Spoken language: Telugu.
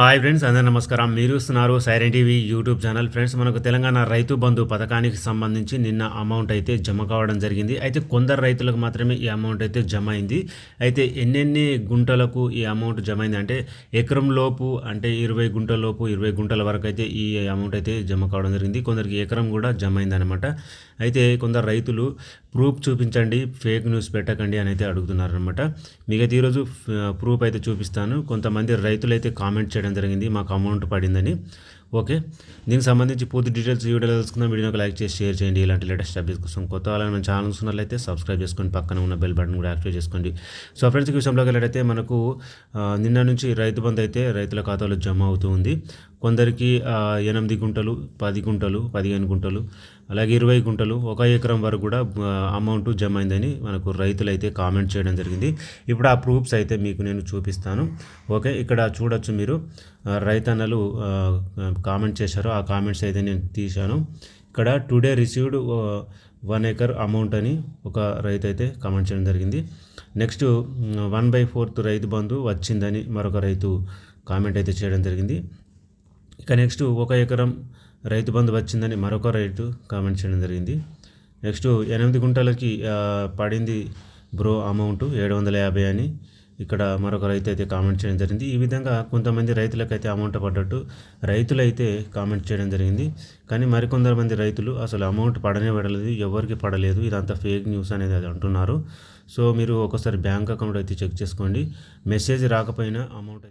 హాయ్ ఫ్రెండ్స్ అందరూ నమస్కారం. మీరు ఇస్తున్నారు siren TV YouTube channel. Friends మనకు తెలంగాణ రైతు బంధు పథకానికి సంబంధించి నిన్న అమౌంట్ అయితే జమ కావడం జరిగింది. అయితే కొందరు రైతులకు మాత్రమే ఈ అమౌంట్ అయితే జమ అయింది. అయితే ఎన్నెన్ని గుంటలకు ఈ అమౌంట్ జమ అయింది? అంటే ఎకరం లోపు అంటే ఇరవై గుంటల లోపు ఇరవై గుంటల వరకు అయితే ఈ అమౌంట్ అయితే జమ కావడం జరిగింది. కొందరికి ఎకరం కూడా జమ అయిందనమాట అయితే కొందరు రైతులు ప్రూఫ్ చూపించండి ఫేక్ న్యూస్ పెట్టకండి అని అయితే అడుగుతున్నారు అనమాట మీకైతే ఈరోజు ప్రూఫ్ అయితే చూపిస్తాను. కొంతమంది రైతులు అయితే కామెంట్ చేయడం జరిగింది మాకు అమౌంట్ పడిందని. ఓకే. దీనికి సంబంధించి పూర్తి డీటెయిల్స్ వీడియో తెలుసుకుందాం. వీడియోకి లైక్ చేసి షేర్ చేయండి. ఇలాంటి లేటెస్ట్ అప్డేట్స్ కోసం కొత్త వాళ్ళని మన ఛానల్ చూసినట్లయితే సబ్స్క్రైబ్ చేసుకోండి పక్కన ఉన్న బెల్ బటన్ కూడా యాక్టివేట్ చేసుకోండి. సో ఫ్రెండ్స్ ఈ విషయంలోకి వెళ్ళినట్టయితే మనకు నిన్న నుంచి రైతు బంధు అయితే రైతుల ఖాతాలో జమ అవుతూ ఉంది. కొందరికి ఎనిమిది గుంటలు పది గుంటలు పదిహేను గుంటలు అలాగే ఇరవై గుంటలు ఒక ఎకరం వరకు కూడా అమౌంట్ జమ అయిందని మనకు రైతులు అయితే కామెంట్ చేయడం జరిగింది. ఇప్పుడు ఆ ప్రూఫ్స్ అయితే మీకు నేను చూపిస్తాను. ఓకే ఇక్కడ చూడొచ్చు మీరు. రైతన్నలు కామెంట్ చేశారు ఆ కామెంట్స్ అయితే నేను తీశాను. ఇక్కడ today received one acre amount అని ఒక రైతు అయితే కామెంట్ చేయడం జరిగింది. Next one by fourth Rythu Bandhu వచ్చిందని మరొక రైతు కామెంట్ అయితే చేయడం జరిగింది. ఇక నెక్స్ట్ ఒక ఎకరం రైతు బంధు వచ్చిందని మరొక రైతు కామెంట్ చేయడం జరిగింది. నెక్స్ట్ ఎనిమిది గుంటలకి పడింది బ్రో అమౌంట్ ఏడు వందల యాభై అని. ఇక్కడ మరొక రైతు అయితే కామెంట్ చేయడం జరిగింది. ఈ విధంగా కొంతమంది రైతులకైతే అమౌంట్ పడ్డట్టు రైతులైతే కామెంట్ చేయడం జరిగింది. కానీ మరికొందరు మంది రైతులు అసలు అమౌంట్ పడనే పడలేదు ఎవరికి పడలేదు ఇదంతా ఫేక్ న్యూస్ అనేది అది అంటున్నారు. సో మీరు ఒకసారి బ్యాంక్ అకౌంట్ అయితే చెక్ చేసుకోండి. మెసేజ్ రాకపోయినా అమౌంట్